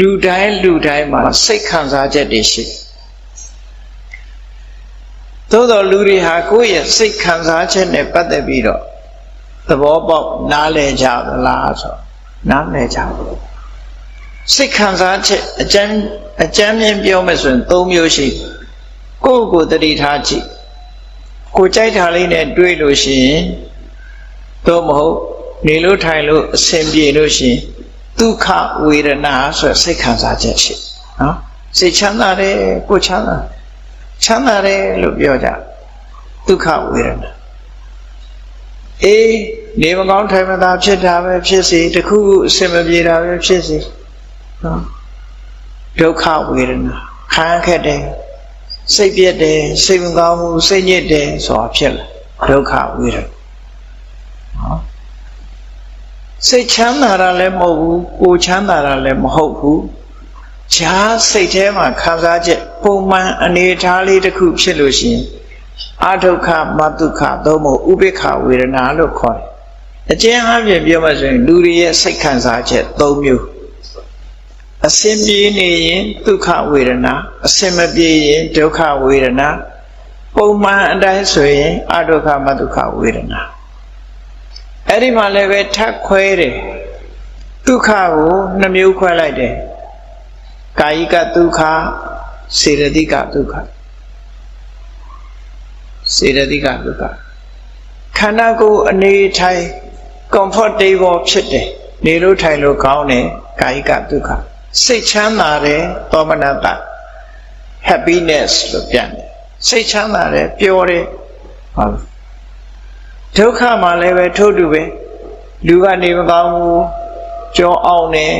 လူတိုင်းလူတိုင်းမှာစိတ်ခံစားချက်တွေရှိတယ်သို့တော်လူတွေဟာကိုယ့်ရဲ့စိတ်ခံစားချက်နဲ့ပတ်သက်ပြီးတော့သဘောပေါက်နားလည်ကြသလားဆိုနားလည်ကြဘူးစိတ်ခံစားချက်အကျမ်းအကျမ်းမြင်ပြောမယ်ဆိုရင်၃မျိုးရှိကိုယ့်ကိုယ်တတိထားကြည့်ကိုကြိုက်တာလေးနဲ့တွေးလို့ရှိရင်သို့မဟုတ်နေလို့ထိုင်လို့အဆင်ပြေလို့ရှိရင် ဒုက္ခဝေဒနာဆိုစိတ်ခံစားချက်ရှိနော်စိတ်ချမ်းသာတယ်ကိုချမ်းသာချမ်းသာတယ်လို့ပြောကြဒုက္ခဝေဒနာအေးနေမကောင်းထိုင်မသာဖြစ်တာပဲဖြစ်စီတခုခုအဆင်မပြေတာပဲဖြစ်စီနော်ဒုက္ခဝေဒနာခံခက်တယ်စိတ်ပြက်တယ်စိတ်မကောင်းဘူးစိတ်ညစ်တယ်ဆိုတာဖြစ်လာဒုက္ခဝေဒနာနော် စိတ်ချမ်းသာတာလည်းမဟုတ်ဘူးကိုချမ်းသာတာလည်းမဟုတ်ဘူးဈာစိတ်ထဲမှာခံစားချက်ပုံမှန်အနေထားလေးတစ်ခုဖြစ်လို့ရှိရင်အဒုက္ခမဒုက္ခသို့မဟုတ်ဥပိ္ပခဝေဒနာလို့ခေါ်တယ်အကျဉ်းအပြည့်ပြောမှဆိုရင်လူတွေရဲ့စိတ်ခံစားချက်၃မျိုးအစင်ပြေနေရင်ဒုက္ခဝေဒနာအစင်မပြေရင်ဒုက္ခဝေဒနာပုံမှန်အတိုင်းဆိုရင်အဒုက္ခမဒုက္ခဝေဒနာ အဲ့ဒီမှာလည်းပဲထပ်ခွဲတယ်ဒုက္ခကိုနှမျိုးခွဲလိုက်တယ်ကာယကဒုက္ခစေရတိကဒုက္ခစေရတိကဒုက္ခခန္ဓာကိုယ်အနေထိုင် comfortable ဖြစ်တယ်နေလို့ထိုင်လို့ကောင်းတယ်ကာယကဒုက္ခစိတ်ချမ်းသာတယ်သောမနတ happiness လို့ပြန်တယ်စိတ်ချမ်းသာတယ်ပျော်တယ်ဟုတ် ဒုက္ခမှာလည်းပဲထို့တူပဲလူကနေမကောင်းဘူးကြောအောင်တယ်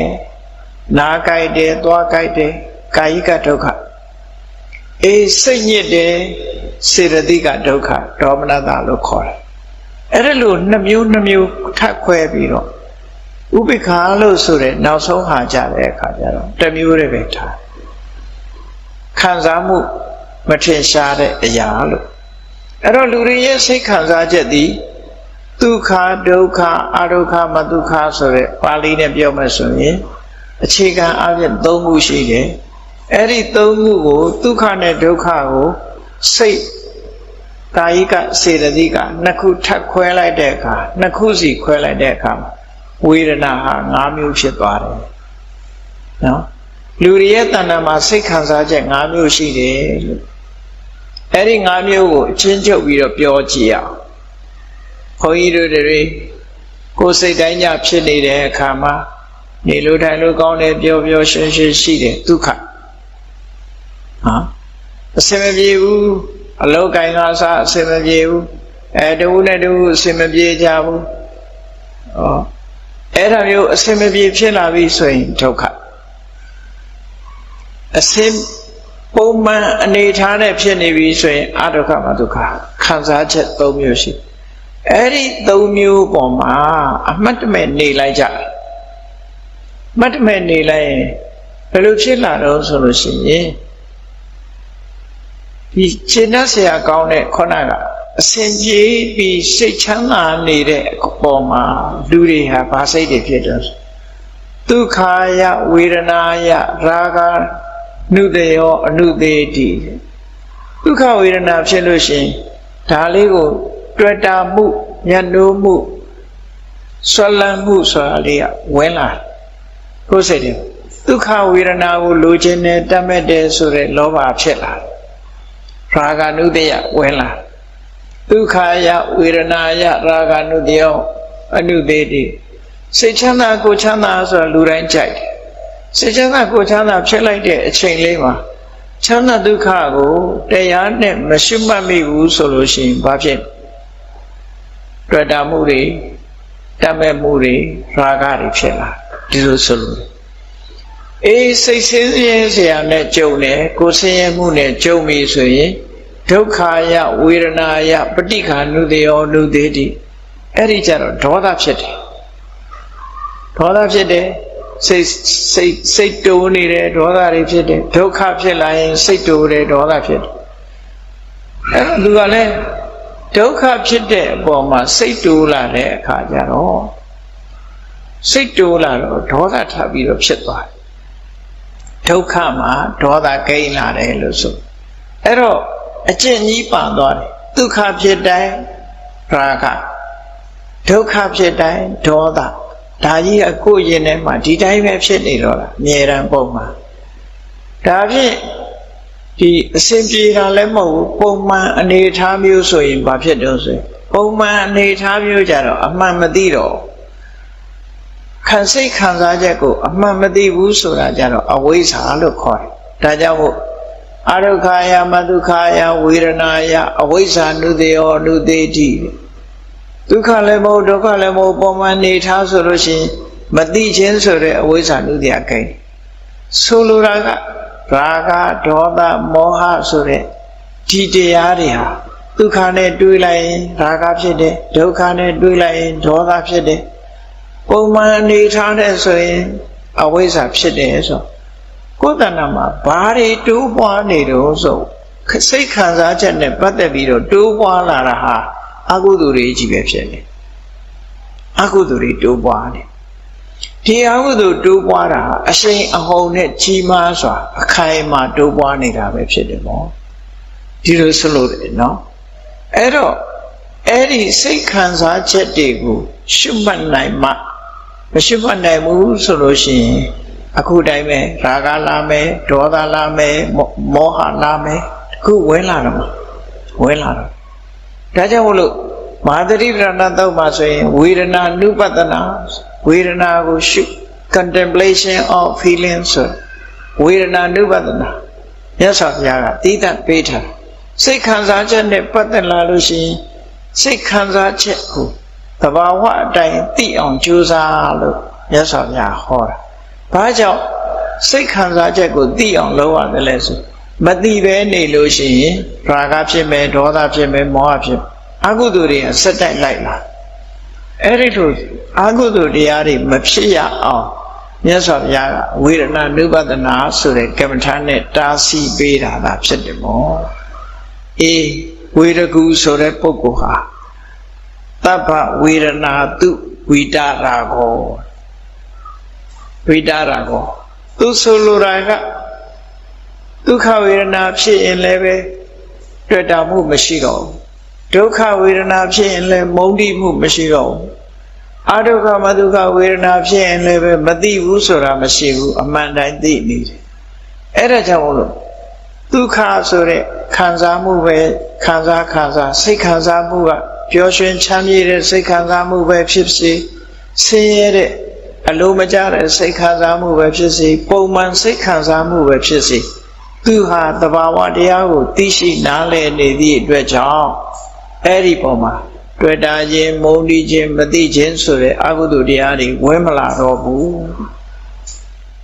နားကြိုက်တယ်သွားကြိုက်တယ်ကာယကဒုက္ခအေးစိတ်ညစ်တယ်စေရတိကဒုက္ခဒေါမနတာလို့ခေါ်တယ်အဲ့ဒါလို့နှမျိုးနှမျိုးထပ်ခွဲပြီးတော့ဥပိ္ပခာလို့ဆိုတဲ့နောက်ဆုံးဟာကြတဲ့အခါကျတော့တစ်မျိုးတည်းပဲထားခံစားမှုမထင်ရှားတဲ့အရာလို့ အဲ့တော့လူတွေရဲ့စိတ်ခံစားချက်သည်ဒုက္ခဒုက္ခအဒုက္ခမဒုက္ခဆိုတဲ့ပါဠိနဲ့ပြောမှဆိုရင်အခြေခံအပြင်၃ခုရှိတယ်အဲ့ဒီ၃ခုကိုဒုက္ခနဲ့ဒုက္ခကိုစိတ်ကာယကစေတသိကနှစ်ခုထပ်ခွဲလိုက်တဲ့အခါနှစ်ခုစီခွဲလိုက်တဲ့အခါဝေဒနာဟာ၅မျိုးဖြစ်သွားတယ်နော်လူတွေရဲ့တဏ္ဍာမှာစိတ်ခံစားချက်၅မျိုးရှိတယ်လို့ အဲ့ဒီ၅မျိုးကိုအချင်းချုပ်ပြီးတော့ပြောကြည့်အောင်ဘုန်းကြီးတို့တွေကိုယ်စိတ်တိုင်းညဖြစ်နေတဲ့အခါမှာနေလို့ထိုင်လို့ကောင်းတယ်ပျော်ပျော်ရွှင်ရွှင်ရှိတယ်ဒုက္ခဟာအစင်မပြေဘူးအလောကင်္ဂါစားအစင်မပြေဘူးအဲတဝုနဲ့တဝုအစင်မပြေကြဘူးဩအဲ့ဒါမျိုးအစင်မပြေဖြစ်လာပြီဆိုရင်ဒုက္ခအစင် ပုံမှန်အနေထားနဲ့ဖြစ်နေပြီဆိုရင်အဒုက္ခမဒုက္ခခံစားချက်၃မျိုးရှိအဲ့ဒီ၃မျိုးပေါ်မှာအမှတ်တမဲ့နေလိုက်ကြမတ်တမဲ့နေလိုက်ရင်ဘယ်လိုဖြစ်လာတော့ဆိုလို့ရှိရင်ဒီရှင်းတတ်ဆရာကောင်းတဲ့ခေါဏကအစဉ်ပြေးပြီးစိတ်ချမ်းသာနေတဲ့အပေါ်မှာလူတွေဟာဘာစိတ်တွေဖြစ်တယ်ဒုက္ခယဝေဒနာယရာဂ နုတယောအနုသေးတိဒုက္ခဝေဒနာဖြစ်လို့ရှိရင်ဒါလေးကို တွေ့တာမှုညနိုးမှုဆွလန်းမှုဆိုတာလေးကဝင်လာကိုယ်စိတ်တွေဒုက္ခဝေဒနာကိုလိုချင်တယ်တတ်မဲ့တယ်ဆိုတဲ့လောဘဖြစ်လာတယ်ရာဂနုတယဝင်လာဒုက္ခယဝေဒနာယရာဂနုတယောအနုသေးတိစိတ်ချမ်းသာကိုချမ်းသာဆိုတာလူတိုင်းကြိုက်တယ် စေချမ်းသာကိုချမ်းသာဖြစ်လိုက်တဲ့အချိန်လေးမှာချမ်းသာဒုက္ခကိုတရားနဲ့မရှိမှတ်မိဘူးဆိုလို့ရှိရင်ဘာဖြစ်တွေ့တာမှုတွေတတ်မဲ့မှုတွေရာဂတွေဖြစ်လာဒီလိုဆိုလို့အေးစိတ်ဆင်းရဲစရာနဲ့ကြုံတယ်ကိုဆင်းရဲမှုနဲ့ကြုံပြီဆိုရင်ဒုက္ခယဝေဒနာယပဋိခာနုတေယောနုတေတိအဲ့ဒီကြတော့ဒေါသဖြစ်တယ်ဒေါသဖြစ်တယ် စိတ်စိတ်စိတ်တိုးနေတယ်ဒေါသတွေဖြစ်တယ်ဒုက္ခဖြစ်လာရင်စိတ်တိုးတယ်ဒေါသဖြစ်တယ်အဲ့တော့သူကလည်းဒုက္ခဖြစ်တဲ့အပေါ်မှာစိတ်တိုးလာတဲ့အခါကျတော့စိတ်တိုးလာတော့ဒေါသထပ်ပြီးတော့ဖြစ်သွားတယ်ဒုက္ခမှာဒေါသကိန်းလာတယ်လို့ဆိုအဲ့တော့အကျင့်ကြီးပါသွားတယ်ဒုက္ခဖြစ်တိုင်းရာဂဒုက္ခဖြစ်တိုင်းဒေါသ ဒါကြီးအကိုရင်ထဲမှာဒီတိုင်းပဲဖြစ်နေတော့တာအမြဲတမ်းပုံမှာဒါဖြင့်ဒီအစဉ်ပြေတာလည်းမဟုတ်ဘူးပုံမှန်အနေထားမျိုးဆိုရင်ဘာဖြစ်တော့ဆိုရင်ပုံမှန်အနေထားမျိုးကြတော့အမှန်မသိတော့ခံစိတ်ခံစားချက်ကိုအမှန်မသိဘူးဆိုတာကြတော့အဝိဇ္ဇာလို့ခေါ်တယ်ဒါကြောင့်မို့အရုခာယမဒုက္ခယဝေဒနာယအဝိဇ္ဇာနုတေယောနုတေတိ ဒုက္ခလည်းမဟုတ်ဒုက္ခလည်းမဟုတ်ပုံမှန်နေထားဆိုလို့ရှိရင်မသိခြင်းဆိုတဲ့အဝိဇ္ဇာနုတေယကိန်းဆိုလိုတာကရာဂဒေါသမောဟဆိုတဲ့ဒီတရားတွေဟာဒုက္ခနဲ့တွေးလိုက်ရင်ရာဂဖြစ်တယ်ဒုက္ခနဲ့တွေးလိုက်ရင်ဒေါသဖြစ်တယ်ပုံမှန်အနေထားတဲ့ဆိုရင်အဝိဇ္ဇာဖြစ်တယ်ဆိုကိုယ်တဏ္ဍမှာဘာတွေတိုးပွားနေတော့ဆိုစိတ်ခံစားချက်နဲ့ပတ်သက်ပြီးတော့တိုးပွားလာတာဟာ အကုသိုလ်တွေကြီးပဲဖြစ်နေအကုသိုလ်တွေတိုးပွားနေဒီအကုသိုလ်တိုးပွားတာဟာအရှိန်အဟုန်နဲ့ကြီးမားစွာအခိုင်အမာတိုးပွားနေတာပဲဖြစ်တယ်ပေါ့ဒီလိုဆိုလို့တယ်နော်အဲ့တော့အဲ့ဒီစိတ်ခံစားချက်တွေကိုရှုမှတ်နိုင်မှမရှုမှတ်နိုင်ဘူးဆိုလို့ရှိရင်အခုတိုင်းပဲရာဂလာမယ်ဒေါသလာမယ်မောဟလာမယ်အခုဝင်လာတော့ဝင်လာတော့ ဒါကြောင့်မို့လို့မဟာသတိပဋ္ဌာန်သုတ်မှာဆိုရင်ဝေဒနာနုပတနာဝေဒနာကိုရှု contemplation of feelings ဆိုဝေဒနာနုပတနာမြတ်စွာဘုရားကတည်တတ်ပေးထားစိတ်ခံစားချက်နဲ့ပတ်သက်လာလို့ရှိရင်စိတ်ခံစားချက်ကိုတဘာဝအတိုင်းသိအောင်ကြိုးစားလို့မြတ်စွာဘုရားဟောတာဘာကြောင့်စိတ်ခံစားချက်ကိုသိအောင်လုပ်ရတယ်လဲဆို မသိပဲနေလို့ရှိရင်ရာဂဖြစ်မယ်ဒေါသဖြစ်မယ်မောဟဖြစ်အကုသိုလ်တွေဆက်တိုက်လိုက်လာအဲ့ဒီလိုအကုသိုလ်တရားတွေမဖြစ်ရအောင်မြတ်စွာဘုရားကဝေဒနာနုပဒနာဆိုတဲ့ကမ္မထာနဲ့တားဆီးပေးတာသာဖြစ်တယ်မို့အေးဝေရကူဆိုတဲ့ပုဂ္ဂိုလ်ဟာတပ္ပဝေဒနာတုဝိတာရာကိုဝိတာရာကိုသူဆိုလိုတာက ဒုက္ခဝေဒနာဖြစ်ရင်လည်းပဲတွေ့တာမှုမရှိတော့ဘူးဒုက္ခဝေဒနာဖြစ်ရင်လည်းမုန်းတိမှုမရှိတော့ဘူးအဒုက္ခမဒုက္ခဝေဒနာဖြစ်ရင်လည်းပဲမသိဘူးဆိုတာမရှိဘူးအမှန်တိုင်းသိနေတယ်အဲ့ဒါကြောင့်မလို့ဒုက္ခဆိုတဲ့ခံစားမှုပဲခံစားခံစားစိတ်ခံစားမှုကပျော်ရွှင်ချမ်းမြေ့တဲ့စိတ်ခံစားမှုပဲဖြစ်စေဆင်းရဲတဲ့အလိုမကျတဲ့စိတ်ခံစားမှုပဲဖြစ်စေပုံမှန်စိတ်ခံစားမှုပဲဖြစ်စေ သူဟာတဘာဝတရားကိုသိရှိနားလည်နေသည့်အတွက်ကြောင့်အဲ့ဒီပုံမှာတွေ့တာခြင်းမုန်းတီးခြင်းမသိခြင်းဆိုတဲ့အကုသိုလ်တရားတွေဝင်မလာတော့ဘူး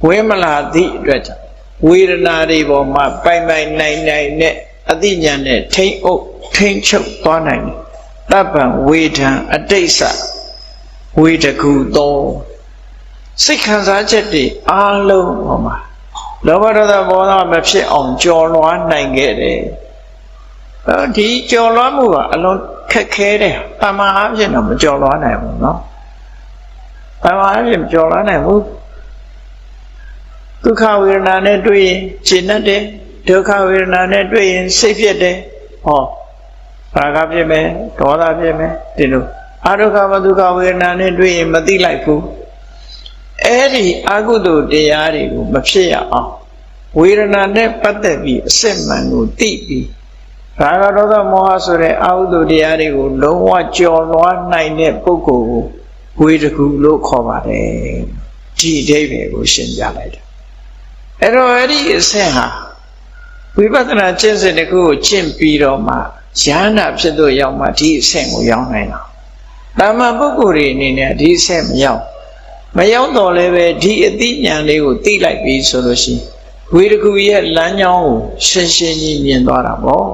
ဝင်မလာသည့်အတွက်ကြောင့်ဝေဒနာတွေပေါ်မှာပိုင်ပိုင်နိုင်နိုင်နဲ့အသိဉာဏ်နဲ့ထိမ့်အုပ်ထိမ့်ချုပ်သွားနိုင်တယ်တပ္ပံဝေဒံအတိတ်ဆဝေတကူသောစိတ်ခံစားချက်တွေအားလုံးဟောမှာ လောဘဒေါသမောဟမဖြစ်အောင်ကြော်လွှားနိုင်ခဲ့တယ်။ဒီကြော်လွှားမှုကအလွန်ခက်ခဲတယ်။ပမာအဖြစ်တော့မကြော်လွှားနိုင်ဘူးနော်။ပမာအဖြစ်မကြော်လွှားနိုင်ဘူး။ဒုက္ခဝေဒနာနဲ့တွေ့ရင်ခြေနဲ့တယ်။ဒုက္ခဝေဒနာနဲ့တွေ့ရင်စိတ်ဖြစ်တယ်။ဟောဘာကဖြစ်မယ်ဒေါသဖြစ်မယ်ဒီလိုအာရုခမဒုက္ခဝေဒနာနဲ့တွေ့ရင်မသိလိုက်ဘူး။ အဲ့ဒီအကုသိုလ်တရားတွေကိုမဖြစ်ရအောင်ဝေဒနာနဲ့ပတ်သက်ပြီးအစစ်မှန်ကိုသိပြီးရာဂဒေါသမောဟဆိုတဲ့အကုသိုလ်တရားတွေကိုလုံးဝကျော်လွှားနိုင်တဲ့ပုဂ္ဂိုလ်ကိုဝေဒကူလို့ခေါ်ပါတယ်ဒီအဓိပ္ပာယ်ကိုရှင်းပြလိုက်တယ်အဲ့တော့အဲ့ဒီအဆင့်ဟာဝိပဿနာကျင့်စဉ်တစ်ခုကိုကျင့်ပြီးတော့မှဉာဏ်နာဖြစ်လို့ရောက်မှဒီအဆင့်ကိုရောက်နိုင်တာတာမန်ပုဂ္ဂိုလ်တွေအနေနဲ့ဒီအဆင့်မရောက် မရောက်တော့လည်းပဲဒီအသိဉာဏ်လေးကိုသိလိုက်ပြီဆိုလို့ရှိရင်ဝေဒကူရဲ့လမ်းကြောင်းကိုရှင်းရှင်းကြီးမြင်သွားတာပေါ့